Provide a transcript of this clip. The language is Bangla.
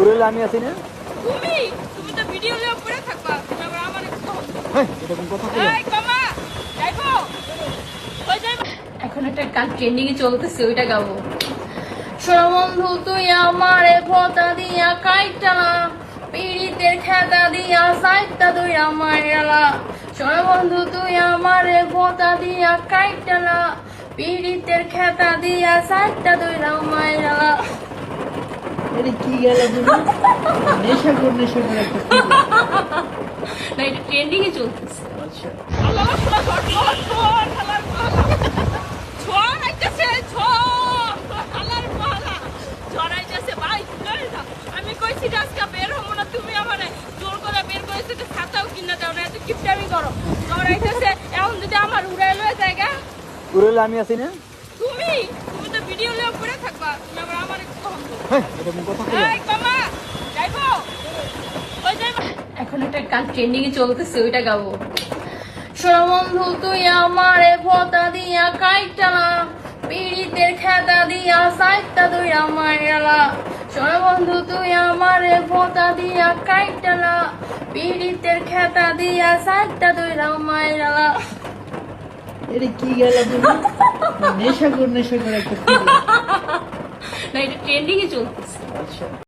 উড়েলে আমি আছি না? তুমি তুমি তো ভিডিও লিয়ে পড়ে থাকবা। তুমি আমার হ্যাঁ এটা কোন কথা এই কমা যাইবো? কই যাইবো? এখন একটা গান ট্রেন্ডিং এ চলতেছে ওইটা গাবো। শোনো বন্ধু তুই আমারে ভোতা দিয়া কাইটা পীড়িতের খেতা দিয়া সাইটটা তুই আমার এলা শোনো বন্ধু তুই আমারে ভোতা দিয়া কাইটা না পীড়িতের খেতা দিয়া সাইটটা তুই আমার এলা এটা কি গেল নেশা কর নেশা করে একটা না এটা ট্রেন্ডিং এ চলতেছে। আচ্ছা। না আমি কইছি যে আজকে বের হব না তুমি আমারে জোর করে বের করেছ যে ছাতাও কিনা দাও না এত কিপটামি করো। ঝড় এখন যদি আমার উড়াই লয়ে জায়গা উড়েলে আমি আছি না? তুমি তুমি তো ভিডিও লিয়ে পড়ে থাকবা তুমি আবার আমার একটু তখন হ্যাঁ এটা কোন কথা বলে এই কমা যাইবো কই যাইবো এখন একটা গান ট্রেন্ডিং চলতেছে, ওইটা গাবো। শোনো বন্ধু, তুই আমারে ভোতা দিয়া কাইটা পীড়িতের খেতা দিয়া সাইটটা তুই আমার এলা বন্ধু, তুই আমারে ভোতা দিয়া দিয়া সাইটটা তুই এলা এটা কি গেল নেশা কর, নেশা করে একটা? না এটা ট্রেন্ডিংয়ে চলতেছে